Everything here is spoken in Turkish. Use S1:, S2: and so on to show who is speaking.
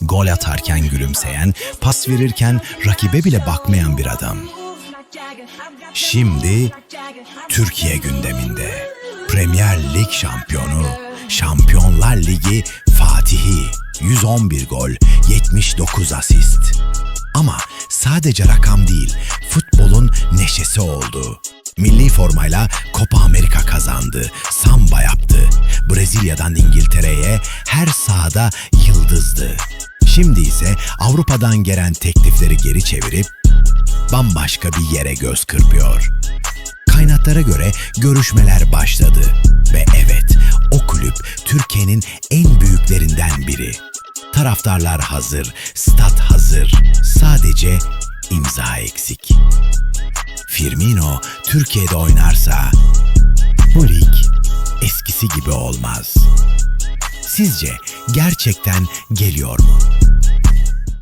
S1: Gol atarken gülümseyen, pas verirken rakibe bile bakmayan bir adam. Şimdi Türkiye gündeminde. Premier Lig şampiyonu, Şampiyonlar Ligi Fatihi, 111 gol, 79 asist. Ama sadece rakam değil, futbolun neşesi oldu. Milli formayla Copa Amerika kazandı, samba yaptı. Brezilya'dan İngiltere'ye her sahada yıldızdı. Şimdi ise Avrupa'dan gelen teklifleri geri çevirip bambaşka bir yere göz kırpıyor. Kaynaklara göre görüşmeler başladı ve evet o kulüp Türkiye'nin en büyüklerinden biri. Taraftarlar hazır, stat hazır. Sadece imza eksik. Firmino Türkiye'de oynarsa bu lig eskisi gibi olmaz. Sizce gerçekten geliyor mu?